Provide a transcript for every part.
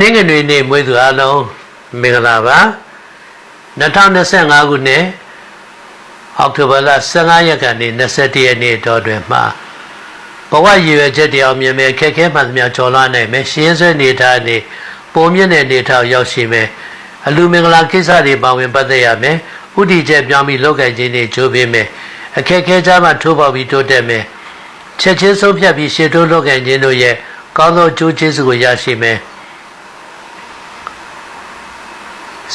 နင်္ဂနွေနေ့မွေးသူအလုံးမင်္ဂလာပါ2025ခုနှစ်အောက်တိုဘာလ15ရက်ကနေ21ရက်နေ့တော်တွင်မှာဘဝရည်ရွယ်ချက်တရားမြင်မဲ့ခက်ခဲမှန်သမျှကျော်လွှားနိုင်မယ်ရှင်းဆွဲနေထားနေပုံမြင့်တဲ့နေထောင်ရောက်ရှိမယ်အလူမင်္ဂလာကိစ္စတွေပါဝင်ပတ်သက်ရမယ်ဥတီချက်ပြောင်းပြီးလောက်ကင်ခြင်းတွေကြိုးပေးမယ်အခက်ခဲကြမှထိုးပေါက်ပြီးတိုးတက်မယ် ချက်ချင်းဆုံးဖြတ်ပြီးရှေ့တိုးလောက်ကင်ခြင်းတို့ရဲ့ကောင်းသောကျိုးကျေးဇူးကိုရရှိမယ်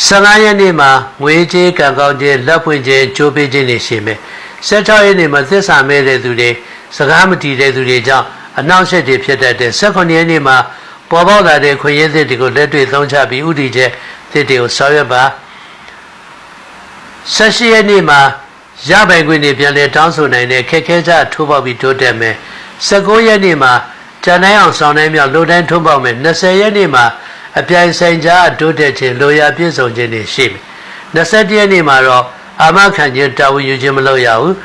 15ရက်နေ့မှာငွေကြေးကံကောင်းခြင်းလက်ဖွင့်ခြင်းကြိုးပေးခြင်းတွေရှိမယ်16ရက်နေ့မှာသစ္စာမဲ့တဲ့သူတွေစကားမတည်တဲ့သူတွေကြောင့်အနှောင့်အယှက်တွေဖြစ်တတ်တယ်18ရက်နေ့မှာပေါ်ပေါက်လာတဲ့ခွင့်ရသစ်တွေကိုလက်တွေ့သုံးချပြီးဥတီချက်သစ်တွေကိုဆောင်ရွက်ပါ18ရက်နေ့မှာ ရပိုင်ခွင့်တွေပြန်လည်တောင်းဆိုနိုင်တဲ့ခက်ခဲကြထိုးပေါက်ပြီးတိုးတက်မယ်19ရက်နေ့မှာကြံနိုင်အောင်ဆောင်နိုင်မြောက်လိုတိုင်းထုံးပေါက်မယ်20ရက်နေ့မှာအပြိုင်ဆိုင်ကြားတိုးတက်ခြင်းလိုရာပြည့်စုံခြင်းတွေရှိမယ်21ရက်နေ့မှာတော့အာမခံခြင်းတာဝန်ယူခြင်းမလုပ်ရဘူး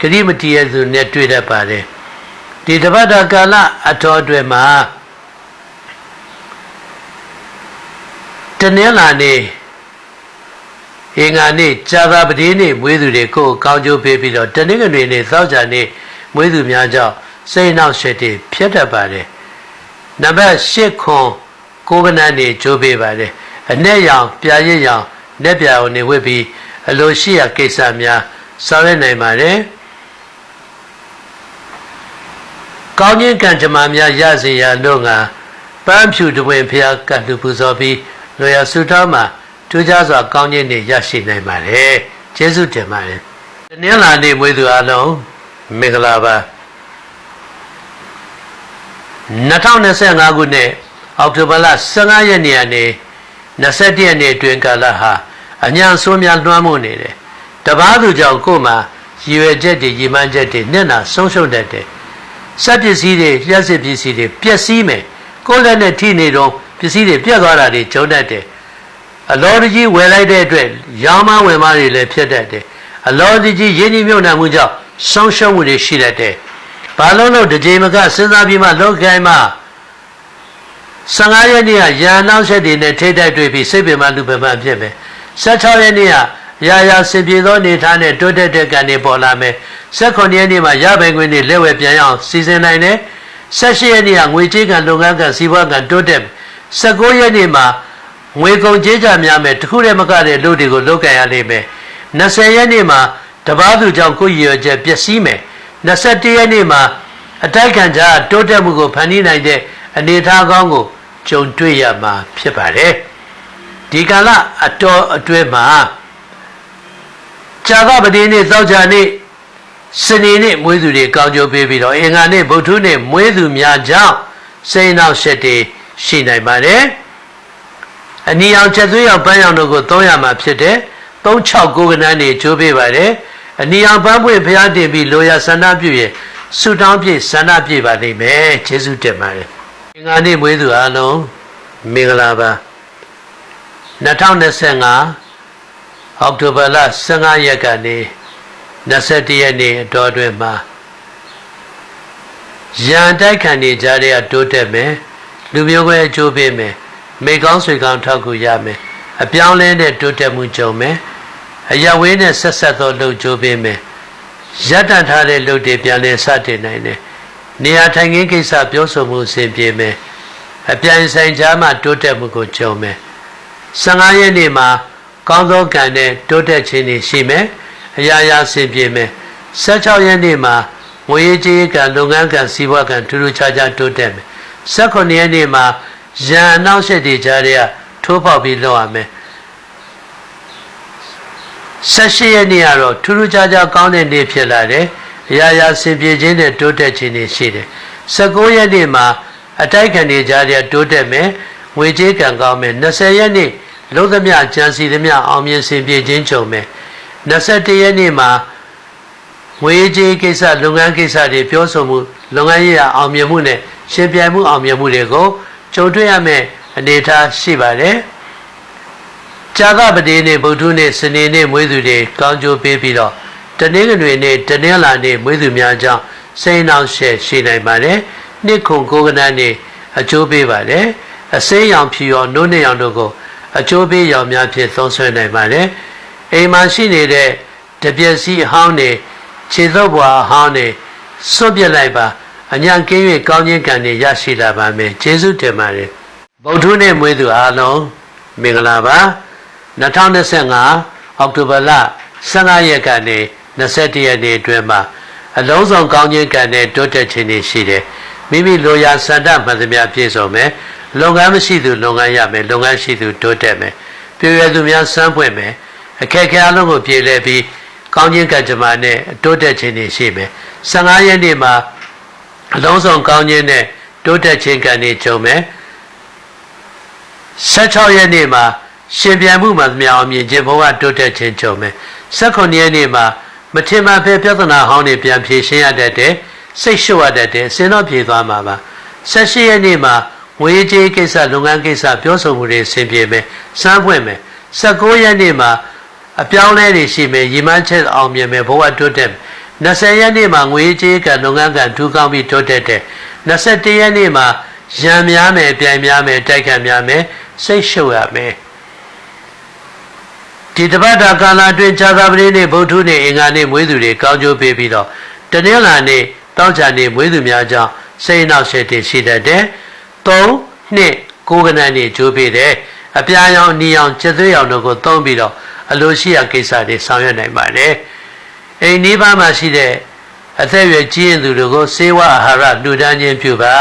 ဂရိမတီးရဲ့သူနဲ့တွေ့တတ်ပါတယ်ဒီတပတ်တာကာလအတော်အတွင်းမှာတနင်္လာနေ့ အင်္ဂါနေ့ဇာတာပတိနေ့မွေးသူတွေကိုယ်ကောင်းကျိုးပေးပြီးတော့တနင်္ဂနွေနေ့သောကြာနေ့မွေးသူများကြောင့်စိတ်နှောက်ရှက်တွေဖြစ်တတ်ပါတယ်နံပါတ်၈ခွန်ကိုးကနန်းနေကြိုးပေးပါတယ်အ내ရောင်ပြာရစ်ရောင်လက်ပြာကိုနေဝစ်ပြီးအလိုရှိရာကိစ္စများဆောင်ရွက်နိုင်ပါတယ်ကောင်းခြင်းကံကြမ္မာများရစေရလို့ငါပန်းဖြူတဝင်ဖျားကတ်လူပူဇော်ပြီးလောရဆုတောင်းမှာ ထူးခြားစွာကောင်းခြင်းတွေရရှိနိုင်ပါတယ်ကျေးဇူးတင်ပါတယ်တနင်္လာနေ့မွေးသူအလုံးမင်္ဂလာပါ2025ခုနှစ်အောက်တိုဘာလ15ရက်နေ့ကနေ21ရက်နေ့အတွင်းကာလဟာအညာဆိုးများလွှမ်းမိုးနေတယ်တပားသူကြောင့်ကိုယ်မှာရည်ရွယ်ချက်တွေရည်မှန်းချက်တွေမျက်နှာဆုံးရှုံးတတ်တယ်စက်ပစ္စည်းတွေလျှက်စစ်ပစ္စည်းတွေပျက်စီးမယ်ကိုယ်လက်နဲ့ထိနေတော့ပစ္စည်းတွေပြတ်သွားတာတွေဂျုံတတ်တယ် အလောတကြီးဝယ်လိုက်တဲ့အတွက်ရောင်းမဝယ်မတွေလည်းဖြစ်တတ်တယ်အလောတကြီးရင်းနှီးမြှုပ်နှံမှုကြောင့်ဆုံးရှုံးမှုတွေရှိတတ်တယ်ဘာလို့လို့တစ်ချိန်မကစဉ်းစားပြီးမှလောကီမှာ15ရက်နေ့ကရန်နောက်ဆက်တွေနဲ့ထိတိုက်တွေ့ပြီးစိတ်ပင်မလူပင်မဖြစ်မယ်16ရက်နေ့ကရာရာစင်ပြေသောနေထားနဲ့တိုးတက်တဲ့ကံတွေပေါ်လာမယ်18ရက်နေ့မှာရပိုင်ခွင့်တွေလက်ဝဲပြန်ရအောင်စီစဉ်နိုင်တယ်18ရက်နေ့ကငွေကြေးကံလုပ်ငန်းကံစီးပွားကံတိုးတက်19ရက်နေ့မှာ ငွေကုန်ကြေးကြများမယ်တခုတည်းမကတဲ့လူတွေကိုလုပ်ကြရလိမ့်မယ်20ရက်နေ့မှာတပားသူကြောင့်ကိုယ်ရည်ရွယ်ချက်ပျက်စီးမယ်21ရက်နေ့မှာအတိုက်ခံကြတိုးတက်မှုကိုဖန်တီးနိုင်တဲ့အနေအထားကောင်းကိုကြုံတွေ့ရမှာဖြစ်ပါတယ်ဒီကာလအတော်အတွင်းမှာဇာကပတိနေ့သောကြာနေ့စနေနေ့မွေးသူတွေကောင်းကျိုးပေးပြီးတော့အင်္ဂါနေ့ဗုဒ္ဓနေ့မွေးသူများကြောင့်စိတ်နှောက်ရှက်တွေရှိနိုင်ပါတယ် အနီအောင်ချက်သွေးရောက်ပန်းရောင်တို့ကို300မှာဖြစ်တယ်369ကနန်းနေကျိုးပေးပါတယ်အနီအောင်ပန်းပွင့်ဖျားတင်ပြီးလိုရာဆန္ဒပြုရဲ့ဆုတောင်းပြည့်ဆန္ဒပြည့်ပါလိမ့်မယ်ကျေးဇူးတင်ပါတယ်အင်္ဂါနေ့မွေးသူအားလုံးမင်္ဂလာပါ2025အောက်တိုဘာလ15ရက်ကနေ21ရက်နေ့အတော်အတွင်းမှာရန်တိုက်ခံနေကြတဲ့တိုးတက်မယ်လူမျိုးပဲအကျိုးပေးမယ် မိကောင်းဆွေကောင်းထောက်ကူရမယ်အပြောင်းလဲတဲ့တိုးတက်မှုကြုံမယ်အရဝေးနဲ့ဆက်ဆက်သောလှုပ်ကြိုးပေးမယ်ရပ်တန့်ထားတဲ့လှုပ်တွေပြန်လဲစတင်နိုင်တယ်နေရာထိုင်ခင်းကိစ္စပြောဆိုမှုအဆင်ပြေမယ်အပြိုင်ဆိုင်ကြားမှာတိုးတက်မှုကိုကြုံမယ်15ရက်နေ့မှာကောင်းသောကံနဲ့တိုးတက်ခြင်းတွေရှိမယ်အရာရာဆင်ပြေမယ်16ရက်နေ့မှာငွေရေးကြေးကံလုပ်ငန်းကံစီးပွားကံထူးထူးခြားခြားတိုးတက်မယ်18ရက်နေ့မှာ ရန်အနောက်ရှက်တွေကြားထဲကထိုးပေါက်ပြီးလောက်ရမယ်18ရက်နေ့ကတော့ထူးထူးခြားခြားကောင်းတဲ့နေ့ဖြစ်လာတယ်အရာရာဆင်ပြေခြင်းနဲ့တိုးတက်ခြင်းတွေရှိတယ်19ရက်နေ့မှာအတိုက်ခံတွေကြားထဲတိုးတက်မယ်ငွေကြေးကံကောင်းမယ်20ရက်နေ့လုံးသမျှကြံစီသမျှအောင်မြင်ဆင်ပြေခြင်းကြုံမယ်21ရက်နေ့မှာငွေကြေးကိစ္စလုပ်ငန်းကိစ္စတွေပြောဆိုမှုလုပ်ငန်းရေးအောင်မြင်မှုနဲ့ရှင်ပြိုင်မှုအောင်မြင်မှုတွေကို ကြုံတွေ့ရမယ့်အနေအထားရှိပါတယ်။ကြာကပတိနေ့ဗုဒ္ဓနေ့စနေနေ့မွေးသူတွေကောင်းကျိုးပေးပြီးတော့တနင်္ဂနွေနေ့တနင်္လာနေ့မွေးသူများကြောင့်စိတ်နှောင့်ရှက်ရှိနိုင်ပါတယ်နှစ်ခုကိုယ်ကနန်းနေအကျိုးပေးပါတယ်အစိမ်းရောင်ဖြူရောနိုးနေရောင်တို့ကိုအကျိုးပေးရောင်များဖြင့်သုံးဆွဲနိုင်ပါတယ်အိမ်မှာရှိနေတဲ့တပြက်စီအဟောင်းနေခြေသုပ်ဘွာအဟောင်းနေစွန့်ပစ်လိုက်ပါ အညာကင်း၍ကောင်းခြင်းကံတွေရရှိလာပါမယ်ကျေးဇူးတင်ပါတယ်ဗုဒ္ဓနဲ့မွေးသူအားလုံးမင်္ဂလာပါ2025အောက်တိုဘာလ15ရက်ကနေ21ရက်နေ့အတွင်းမှာအလုံးစုံကောင်းခြင်းကံနဲ့တိုးတက်ခြင်းတွေရှိတယ်မိမိလိုရာစန္ဒမှန်သမျှပြည့်စုံမယ်လုပ်ငန်းမရှိသူလုပ်ငန်းရမယ်လုပ်ငန်းရှိသူတိုးတက်မယ်ပြည့်ရသူများစမ်းပွင့်မယ်အခက်အခဲအလုံးကိုပြေလည်ပြီးကောင်းခြင်းကံကြမ္မာနဲ့တိုးတက်ခြင်းတွေရှိမယ်15ရက်နေ့မှာ အလုံးစုံကောင်းခြင်းနဲ့တိုးတက်ခြင်းကံတွေကြုံမယ်16ရက်နေ့မှာရှင်ပြန်မှုမှမြောင်မြင်ခြင်းဘဝတိုးတက်ခြင်းကြုံမယ်18ရက်နေ့မှာမထင်မှဖဲပြဿနာဟောင်းတွေပြန်ဖြေရှင်းရတတ်တယ်စိတ်လျှော့ရတတ်တယ်အစင်းတော့ဖြေသွားမှာပါ18ရက်နေ့မှာငွေကြေးကိစ္စလုပ်ငန်းကိစ္စပြောဆိုမှုတွေဆင်ပြေမယ်စမ်းပွင့်မယ်19ရက်နေ့မှာအပြောင်းလဲတွေရှိမယ်ရည်မှန်းချက်အောင်မြင်မယ်ဘဝတိုးတက်မယ် 20ရက်နေ့မှာငွေကြေးကလုပ်ငန်းကထူးကောင်းပြီးတိုးတက်တယ်21ရက်နေ့မှာရံများမယ်ပြိုင်များမယ်တိုက်ခံများမယ်စိတ်ရှုပ်ရမယ်ဒီတပတ်တာကာလအတွင်းခြားသာပတိနေ့ဗုဒ္ဓနေ့အင်္ဂါနေ့မွေးသူတွေကောင်းကျိုးပေးပြီးတော့တနင်္လာနေ့တောက်ချာနေ့မွေးသူများကြောင့်စိတ်နှောက်ယှက်တွေရှိတတ်တယ်။၃နှစ်ကိုးကနန်းနေ့ကျိုးပေးတယ်။အပြာရောင်နီရောင်ကျသွေးရောင်တို့ကိုသုံးပြီးတော့အလိုရှိရာကိစ္စတွေဆောင်ရွက်နိုင်ပါတယ်။ အိမ်နီးပါးမှာရှိတဲ့အသက်အရွယ်ကြီးရင်သူတွေကိုစေဝအာဟာရလူဒန်းခြင်းပြုပါ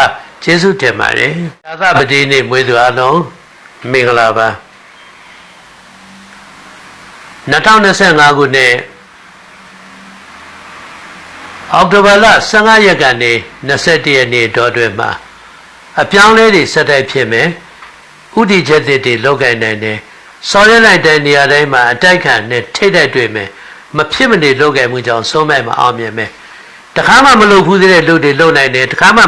ကျေးဇူးတင်ပါတယ်။သာသပတိနေ့မွေးသူအလုံးမင်္ဂလာပါ။2025ခုနှစ်အောက်တိုဘာလ15ရက်ကနေ21ရက်နေ့တောအတွင်းမှာအပြောင်းလဲတွေဆက်တိုက်ဖြစ်မယ်ဥတီချက်တွေလောက်ကိုင်းနိုင်တယ်ဆော်ရဲလိုက်တဲ့နေရာတိုင်းမှာအတိုက်ခံနဲ့ထိတ်တိုက်တွေ့မယ် မဖြစ်မနေလောက်ကိုင်းမှုကြောင့်ဆုံးမဲ့မအောင်မြင်မယ်တခါမှမလုပ်ဘူးသေးတဲ့လူတွေလုံနိုင်တယ်တခါမှ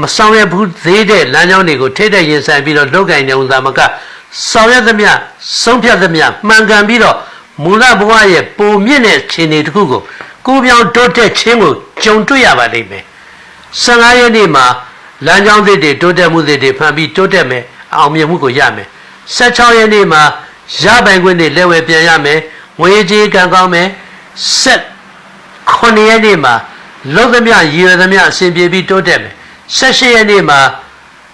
မဆောင်ရဘူးသေးတဲ့လမ်းကြောင်းတွေကိုထိတ်တိုက်ရင်ဆိုင်ပြီးတော့လောက်ကိုင်းနေုံသာမကဆောင်ရွက်သမျှဆုံးဖြတ်သမျှမှန်ကန်ပြီးတော့မူလဘဝရဲ့ပုံမြင့်တဲ့ခြေနေတစ်ခုကိုကိုပြောင်းတိုးတက်ခြင်းကိုကြုံတွေ့ရပါလိမ့်မယ်15ရက်နေ့မှာလမ်းကြောင်းသစ်တွေတိုးတက်မှုသစ်တွေဖန်ပြီးတိုးတက်မယ်အောင်မြင်မှုကိုရမယ်16ရက်နေ့မှာရပိုင်ခွင့်တွေလက်ဝဲပြန်ရမယ် ငွေကြေးကံကောင်းမယ်ဆက်9ရက်နေ့မှာလုံးသမျှရည်ရွယ်သမျှအစဉ်ပြေပြီးတိုးတက်မယ်18ရက်နေ့မှာ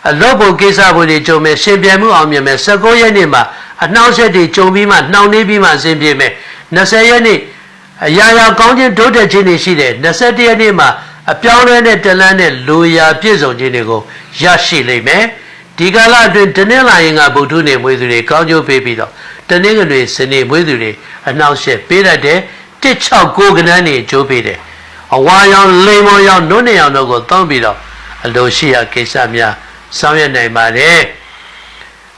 အလောဘုံကိစ္စဘုံတွေကြုံမယ်ရှင်ပြန်မှုအောင်မြင်မယ်19ရက်နေ့မှာအနှောင့်အယှက်တွေကြုံပြီးမှနှောင့်နှေးပြီးမှအစဉ်ပြေမယ်20ရက်နေ့အရာရာကောင်းခြင်းတိုးတက်ခြင်းတွေရှိတယ်21ရက်နေ့မှာအပြောင်းလဲတဲ့တလန်းနဲ့လူရာပြည့်စုံခြင်းတွေကိုရရှိလိမ့်မယ် ဒီကာလအတွင်းတနင်္လာရင်ကဗုဒ္ဓနေမွေးသူတွေကောင်းကျိုးပေးပြီးတော့တနင်္ဂနွေစနေမွေးသူတွေအနှောင့်အယှက်ပေးတတ်တယ်169ကနန်းနေကျိုးပေးတယ်အဝါရောင်လိမ်မော်ရောင်နုနေရောင်တို့ကိုသုံးပြီးတော့အလိုရှိရာကိစ္စများဆောင်ရွက်နိုင်ပါတယ်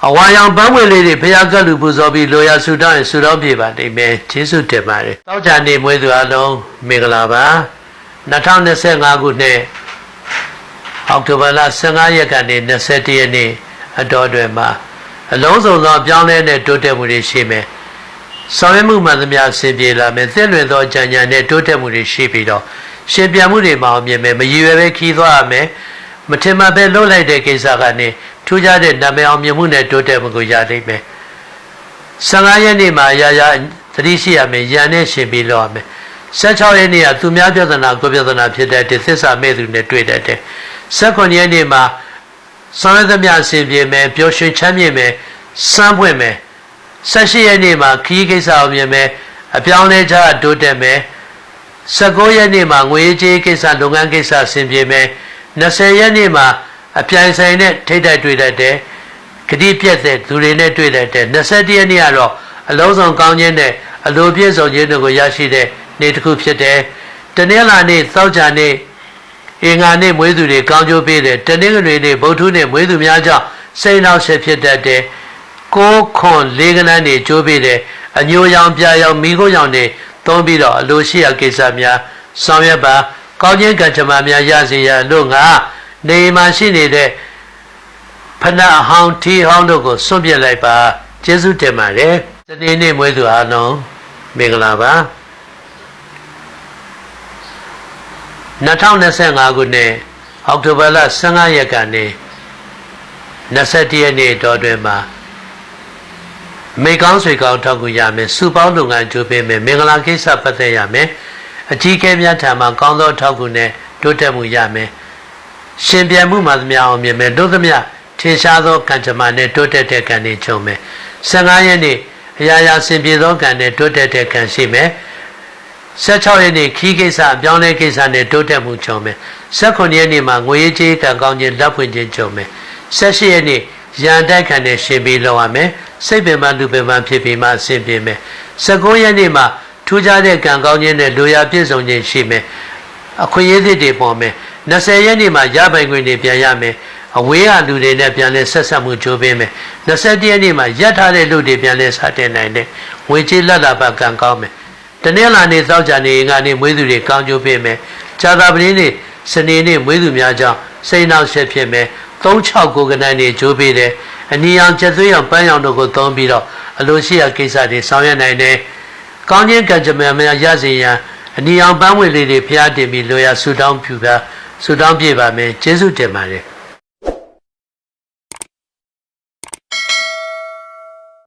အဝါရောင်ပန်းဝင်လေးတွေဘုရားကလူပူဇော်ပြီးလိုရာဆူတောင်းရင်ဆူတောင်းပြပါလိမ့်မယ်ကျေးဇူးတင်ပါတယ်တောက်ချာနေမွေးသူအလုံးမင်္ဂလာပါ2025ခုနှစ် အောက်တိုဘာလ15ရက်ကနေ21ရက်နေ့အတော်အတွင်းမှာအလုံးစုံသောပြောင်းလဲတဲ့တိုးတက်မှုတွေရှိမယ်ဆောင်ရွက်မှုမှန်သမျှဆင်ပြေလာမယ်သိလွင်သောကြံကြံနဲ့တိုးတက်မှုတွေရှိပြီးတော့ရှင်ပြန်မှုတွေမအောင်မြင်မယ်မရည်ရွယ်ပဲခီးသွားရမယ်မထင်မှပဲလှုပ်လိုက်တဲ့ကိစ္စကနေထူးခြားတဲ့နာမည်အောင်မြင်မှုနဲ့တိုးတက်မှုကိုရနိုင်မယ်15ရက်နေ့မှာရာရာသတိရှိရမယ်ရန်နဲ့ရှင်ပြီးလောက်ရမယ်16ရက်နေ့ကသူများပြဿနာကိုပြဿနာဖြစ်တဲ့သစ္စာမဲ့သူနဲ့တွေ့တတ်တယ် 18ရက်နေ့မှာဆောင်ရသမျှအစဉ်ပြေမယ်ပျော်ရွှင်ချမ်းမြေ့မယ်စမ်းပွင့်မယ်18ရက်နေ့မှာခီးကိစ္စအောင်မြင်မယ်အပြောင်းလဲချတိုးတက်မယ်19ရက်နေ့မှာငွေကြေးကိစ္စလုပ်ငန်းကိစ္စအစဉ်ပြေမယ်20ရက်နေ့မှာအပြိုင်ဆိုင်နဲ့ထိတ်တိုက်တွေ့တတ်တယ်ဂတိပြက်တဲ့သူတွေနဲ့တွေ့တတ်တယ်21ရက်နေ့ကတော့အလုံးစုံကောင်းခြင်းနဲ့အလိုပြည့်စုံခြင်းတို့ကိုရရှိတဲ့နေ့တစ်ခုဖြစ်တယ်တနင်္လာနေ့သောကြာနေ့ အင်္ဂါနေ့မွေးသူတွေကောင်းကျိုးပေးတယ်တနင်္ဂနွေနေ့ဗုဒ္ဓနေ့မွေးသူများကြောင့်စိတ်နှောက်ဆက်ဖြစ်တတ်တယ်ကိုးခွန်လေးကနန်းတွေကျိုးပေးတယ်အညိုရောင်ပြရောင်မိခိုးရောင်တွေသုံးပြီးတော့အလိုရှိရာကိစ္စများဆောင်ရွက်ပါကောင်းခြင်းကံကြမ္မာများရစေရလို့ငါနေမှာရှိနေတဲ့ဖဏအဟောင်းထီဟောင်းတို့ကိုစွန့်ပြစ်လိုက်ပါကျေးဇူးတင်ပါတယ်တနေ့နေ့မွေးသူအားလုံးမင်္ဂလာပါ 2025ခုနှစ်အောက်တိုဘာလ15ရက်ကနေ21ရက်နေ့တော်တွင်မှာမေကောင်းဆွေကောင်းထောက်ကူရမယ်စူပေါင်းလုပ်ငန်းကြိုးပေးမယ်မင်္ဂလာကိစ္စပတ်သက်ရမယ်အကြီးအကဲများထံမှကောင်းသောထောက်ကူနဲ့တိုးတက်မှုရမယ်ရှင်ပြန်မှုမှသမျှအောင်မြင်မယ်တို့သမျှထင်ရှားသောကံကြမ္မာနဲ့တိုးတက်တဲ့ကံတွေချုံမယ်15ရက်နေ့အရာရာဆင်ပြေသောကံနဲ့တိုးတက်တဲ့ကံရှိမယ် 16ရက်နေ့ခီးကိစ္စအပြောင်းလဲကိစ္စနဲ့တိုးတက်မှုချုံမယ်18ရက်နေ့မှာငွေရေးကြေးကံကောင်းခြင်းလက်ဖွင့်ခြင်းချုံမယ်18ရက်နေ့ရန်တိုက်ခံတဲ့ရှင်ပြီးလောက်ရမယ်စိတ်ပင်ပန်းလူပင်ပန်းဖြစ်ပြီးမှအဆင်ပြေမယ်19ရက်နေ့မှာထူးခြားတဲ့ကံကောင်းခြင်းနဲ့လူရပြည့်စုံခြင်းရှိမယ်အခွင့်အရေးသစ်တွေပေါ်မယ်20ရက်နေ့မှာရပိုင်ခွင့်တွေပြန်ရမယ်အဝေးကလူတွေနဲ့ပြန်လဲဆက်ဆက်မှုကြိုးပေးမယ်21ရက်နေ့မှာရပ်ထားတဲ့လူတွေပြန်လဲစတင်နိုင်တယ်ဝေချေလက်လာပတ်ကံကောင်းမယ် တနင်္လာနေ့သောကြာနေ့ငါနေ့မွေးသူတွေကောင်းကြိုးပေးမယ်ဇာတာပတိနေ့စနေနေ့မွေးသူများကြောင့်စိတ်နှောက်ရှက်ဖြစ်မယ်369ကနန်းနေကြိုးပေးတယ်အနီအောင်ချက်သွေးအောင်ပန်းရောင်တို့ကိုသုံးပြီးတော့အလိုရှိရာကိစ္စတွေဆောင်ရွက်နိုင်တယ်ကောင်းခြင်းကံကြမ္မာများရစေရန်အနီအောင်ပန်းဝင်လေးတွေဖျားတင်ပြီးလိုရာဆူတောင်းပြူပါဆူတောင်းပြပါမယ်ကျေးဇူးတင်ပါတယ်